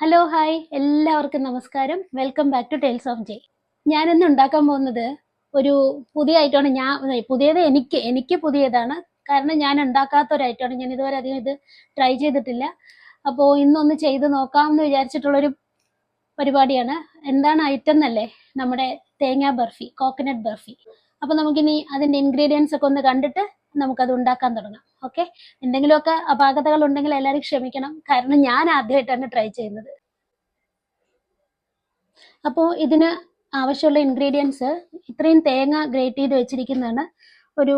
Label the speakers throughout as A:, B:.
A: Hello hi എല്ലാവർക്കും നമസ്കാരം. Welcome back to tales of J ഞാനിന്ന് ഉണ്ടാക്കാൻ പോകുന്നത് ഒരു പുതിയ ഐറ്റമാണ് ഞാൻ പുതിയത് എനിക്ക് എനിക്ക് പുതിയതാണ്. കാരണം ഞാൻ ഉണ്ടാക്കാത്ത ഒരു ഐറ്റമാണ് ഞാൻ ഇതുവരെ അധികം ഇത് ട്രൈ ചെയ്തിട്ടില്ല. അപ്പോൾ ഇന്നൊന്ന് ചെയ്ത് നോക്കാമെന്ന് വിചാരിച്ചിട്ടുള്ളൊരു പരിപാടിയാണ്. എന്താണ് ഐറ്റം എന്നല്ലേ? നമ്മുടെ തേങ്ങാ ബർഫി കോക്കനട്ട് ബർഫി. അപ്പോൾ നമുക്കിനി അതിന്റെ ഇൻഗ്രീഡിയൻസ് ഒക്കെ ഒന്ന് കണ്ടിട്ട് നമുക്കത് ഉണ്ടാക്കാൻ തുടങ്ങാം. ഓക്കെ എന്തെങ്കിലുമൊക്കെ അപാകതകൾ ഉണ്ടെങ്കിൽ എല്ലാവരും ക്ഷമിക്കണം. കാരണം ഞാൻ ആദ്യമായിട്ടാണ് ട്രൈ ചെയ്യുന്നത്. അപ്പോൾ ഇതിന് ആവശ്യമുള്ള ഇൻഗ്രീഡിയൻസ് ഇത്രയും തേങ്ങ ഗ്രേറ്റ് ചെയ്ത് വെച്ചിരിക്കുന്നതാണ്. ഒരു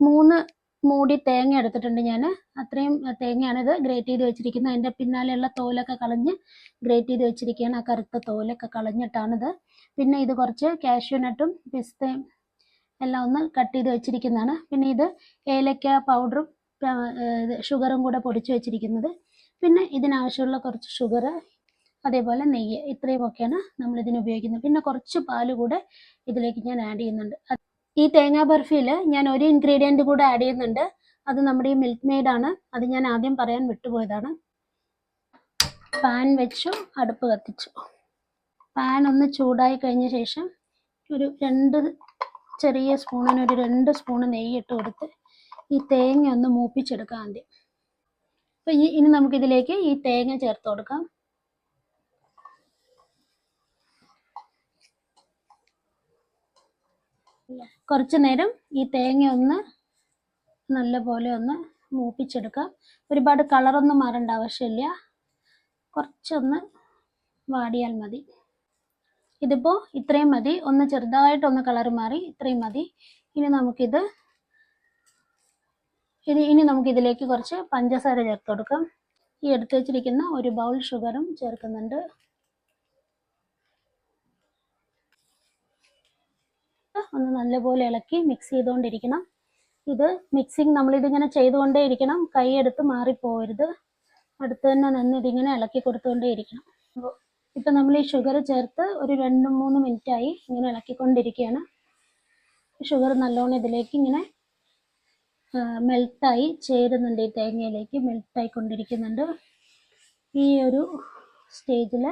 A: മൂന്ന് മൂടി തേങ്ങ എടുത്തിട്ടുണ്ട് ഞാൻ. അത്രയും തേങ്ങയാണിത് ഗ്രേറ്റ് ചെയ്ത് വെച്ചിരിക്കുന്നത്. അതിന്റെ പിന്നാലെയുള്ള തോലൊക്കെ കളഞ്ഞ് ഗ്രേറ്റ് ചെയ്ത് വെച്ചിരിക്കുകയാണ്. ആ കറുത്ത തോലൊക്കെ കളഞ്ഞിട്ടാണിത്. പിന്നെ ഇത് കുറച്ച് കാഷ്യൂ നട്ടും പിസ്തയും എല്ലാം ഒന്ന് കട്ട് ചെയ്ത് വെച്ചിരിക്കുന്നതാണ്. പിന്നെ ഇത് ഏലക്ക പൗഡറും ഷുഗറും കൂടെ പൊടിച്ച് വെച്ചിരിക്കുന്നത്. പിന്നെ ഇതിനാവശ്യമുള്ള കുറച്ച് ഷുഗർ അതേപോലെ നെയ്യ് ഇത്രയും ഒക്കെയാണ് നമ്മൾ ഇതിന് ഉപയോഗിക്കുന്നത്. പിന്നെ കുറച്ച് പാൽ കൂടെ ഇതിലേക്ക് ഞാൻ ആഡ് ചെയ്യുന്നുണ്ട്. ഈ തേങ്ങാ ബർഫിയിൽ ഞാൻ ഒരു ഇൻഗ്രീഡിയന്റ് കൂടെ ആഡ് ചെയ്യുന്നുണ്ട്. അത് നമ്മുടെ ഈ മിൽക്ക് മെയ്ഡാണ് അത് ഞാൻ ആദ്യം പറയാൻ വിട്ടുപോയതാണ്. പാൻ വെച്ചു അടുപ്പ് കത്തിച്ചു. പാൻ ഒന്ന് ചൂടായി കഴിഞ്ഞ ശേഷം ഒരു രണ്ട് ചെറിയ സ്പൂണിന് ഒരു രണ്ട് സ്പൂണ് നെയ്യ് ഇട്ട് കൊടുത്ത് ഈ തേങ്ങ ഒന്ന് മൂപ്പിച്ചെടുക്കാം ആദ്യം. അപ്പം ഈ ഇനി നമുക്കിതിലേക്ക് ഈ തേങ്ങ ചേർത്ത് കൊടുക്കാം. കുറച്ച് നേരം ഈ തേങ്ങ ഒന്ന് നല്ല പോലെ ഒന്ന് മൂപ്പിച്ചെടുക്കാം. ഒരുപാട് കളറൊന്നും മാറേണ്ട ആവശ്യമില്ല. കുറച്ചൊന്ന് വാടിയാൽ മതി. ഇതിപ്പോൾ ഇത്രയും മതി. ഒന്ന് ചെറുതായിട്ടൊന്ന് കളർ മാറി ഇത്രയും മതി. ഇനി നമുക്കിത് ഇനി ഇനി നമുക്കിതിലേക്ക് കുറച്ച് പഞ്ചസാര ചേർത്ത് കൊടുക്കാം. ഈ എടുത്തു വെച്ചിരിക്കുന്ന ഒരു ബൗൾ ഷുഗറും ചേർക്കുന്നുണ്ട്. ഒന്ന് നല്ലപോലെ ഇളക്കി മിക്സ് ചെയ്തുകൊണ്ടിരിക്കണം ഇത് മിക്സിങ് നമ്മളിതിങ്ങനെ ചെയ്തുകൊണ്ടേ ഇരിക്കണം കൈ എടുത്ത് മാറിപ്പോകരുത് അടുത്ത് തന്നെ നിന്ന് ഇതിങ്ങനെ ഇളക്കി കൊടുത്തുകൊണ്ടേ ഇരിക്കണം ഇപ്പം നമ്മൾ ഈ ഷുഗർ ചേർത്ത് ഒരു രണ്ട് മൂന്ന് മിനിറ്റ് ആയി ഇങ്ങനെ ഇളക്കിക്കൊണ്ടിരിക്കുകയാണ്. ഷുഗർ നല്ലോണം ഇതിലേക്ക് ഇങ്ങനെ മെൽട്ടായി ചേരുന്നുണ്ട് ഈ തേങ്ങയിലേക്ക് മെൽട്ടായി കൊണ്ടിരിക്കുന്നുണ്ട് ഈ ഒരു സ്റ്റേജിൽ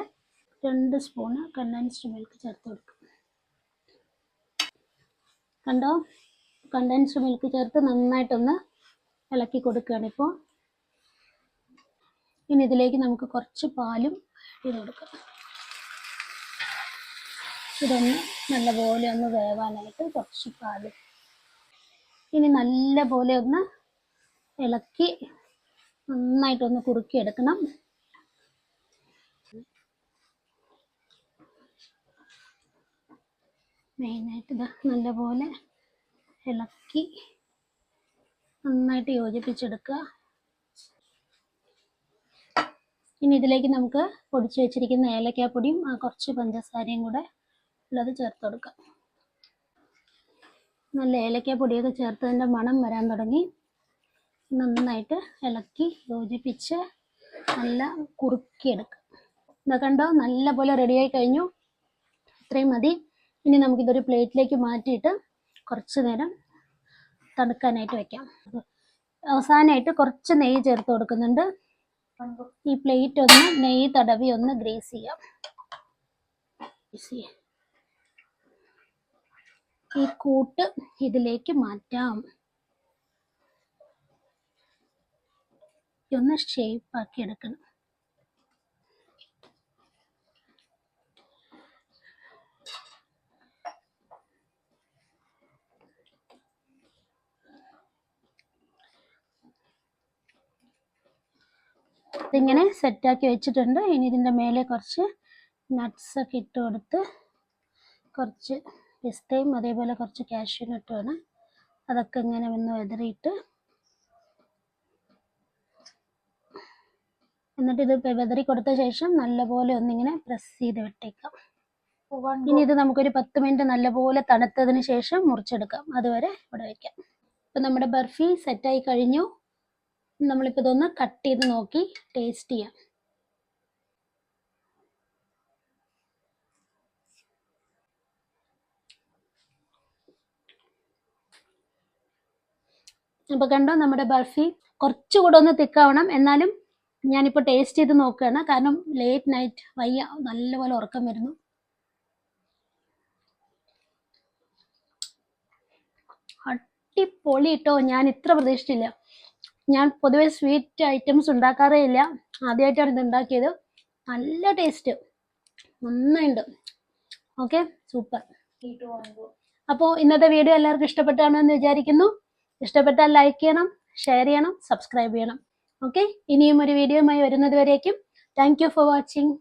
A: രണ്ട് സ്പൂണ് കണ്ടൻസ്ഡ് മിൽക്ക് ചേർത്ത് കൊടുക്കും. കണ്ടോ? കണ്ടൻസ്ഡ് മിൽക്ക് ചേർത്ത് നന്നായിട്ടൊന്ന് ഇളക്കി കൊടുക്കുകയാണ് ഇപ്പോൾ ഇനി ഇതിലേക്ക് നമുക്ക് കുറച്ച് പാലും ഇട്ട് കൊടുക്കാം ഇതൊന്ന് നല്ലപോലെ ഒന്ന് വേവാനായിട്ട് കുറച്ച് പാൽ ഇനി നല്ലപോലെ ഒന്ന് ഇളക്കി നന്നായിട്ടൊന്ന് കുറുക്കിയെടുക്കണം. മെയിനായിട്ട് ഇത് നല്ലപോലെ ഇളക്കി നന്നായിട്ട് യോജിപ്പിച്ചെടുക്കുക. ഇനി ഇതിലേക്ക് നമുക്ക് പൊടിച്ചു വെച്ചിരിക്കുന്ന ഏലക്കാപ്പൊടിയും കുറച്ച് പഞ്ചസാരയും കൂടെ ഉള്ളത് ചേർത്ത് കൊടുക്കാം. നല്ല ഏലക്കാപ്പൊടിയൊക്കെ ചേർത്തതിന്റെ മണം വരാൻ തുടങ്ങി. നന്നായിട്ട് ഇളക്കി യോജിപ്പിച്ച് നല്ല കുറുക്കിയെടുക്കുക ഇതാ കണ്ടോ? നല്ല പോലെ റെഡിയായി കഴിഞ്ഞു. ഇത്രയും മതി. ഇനി നമുക്കിതൊരു പ്ലേറ്റിലേക്ക് മാറ്റിയിട്ട് കുറച്ച് നേരം തണുക്കാനായിട്ട് വെക്കാം. അവസാനമായിട്ട് കുറച്ച് നെയ്യ് ചേർത്ത് കൊടുക്കുന്നുണ്ട്. ഈ പ്ലേറ്റ് ഒന്ന് നെയ്യ് തടവി ഒന്ന് ഗ്രേസ് ചെയ്യാം. ഈ കൂട്ട് ഇതിലേക്ക് മാറ്റാം. ഒന്ന് ഷേപ്പ് ആക്കി എടുക്കണം. ഇതിങ്ങനെ സെറ്റാക്കി വെച്ചിട്ടുണ്ട്. ഇനി ഇതിന്റെ മേലെ കുറച്ച് നട്ട്സൊക്കെ ഇട്ട് കൊടുത്ത് കുറച്ച് പിസ്തയും അതേപോലെ കുറച്ച് കാഷ്യൂ നട്ടുമാണ് അതൊക്കെ ഇങ്ങനെ ഒന്ന് വെതറിയിട്ട് എന്നിട്ട് ഇത് വെതറി കൊടുത്ത ശേഷം നല്ലപോലെ ഒന്നിങ്ങനെ പ്രസ് ചെയ്ത് വിട്ടേക്കാം. ഇനി ഇത് നമുക്കൊരു പത്ത് മിനിറ്റ് നല്ലപോലെ തണുത്തതിന് ശേഷം മുറിച്ചെടുക്കാം. അതുവരെ ഇവിടെ വയ്ക്കാം ഇപ്പം നമ്മുടെ ബർഫി സെറ്റായി കഴിഞ്ഞു. നമ്മളിപ്പോൾ ഇതൊന്ന് കട്ട് ചെയ്ത് നോക്കി ടേസ്റ്റ് ചെയ്യാം. അപ്പോൾ കണ്ടോ നമ്മുടെ ബർഫി കുറച്ചുകൂടെ ഒന്ന് തിക്കാവണം. എന്നാലും ഞാനിപ്പോൾ ടേസ്റ്റ് ചെയ്ത് നോക്കുകയാണ്. കാരണം ലേറ്റ് നൈറ്റ് വയ്യ നല്ലപോലെ ഉറക്കം വരുന്നു. അടിപൊളി കേട്ടോ ഞാൻ ഇത്ര പ്രതീക്ഷിച്ചില്ല. ഞാൻ പൊതുവെ സ്വീറ്റ് ഐറ്റംസ് ഉണ്ടാക്കാറേ ഇല്ല. ആദ്യമായിട്ടാണ് ഇത് ഉണ്ടാക്കിയത്. നല്ല ടേസ്റ്റ് നന്നായിട്ടുണ്ട് ഓക്കെ സൂപ്പർ അപ്പോൾ ഇന്നത്തെ വീഡിയോ എല്ലാവർക്കും ഇഷ്ടപ്പെട്ടാണോ എന്ന് വിചാരിക്കുന്നു. ഇഷ്ടപ്പെട്ടാൽ ലൈക്ക് ചെയ്യണം ഷെയർ ചെയ്യണം സബ്സ്ക്രൈബ് ചെയ്യണം. ഓക്കെ ഇനിയും ഒരു വീഡിയോയുമായി വരുന്നത് വരേക്കും. Thank for watching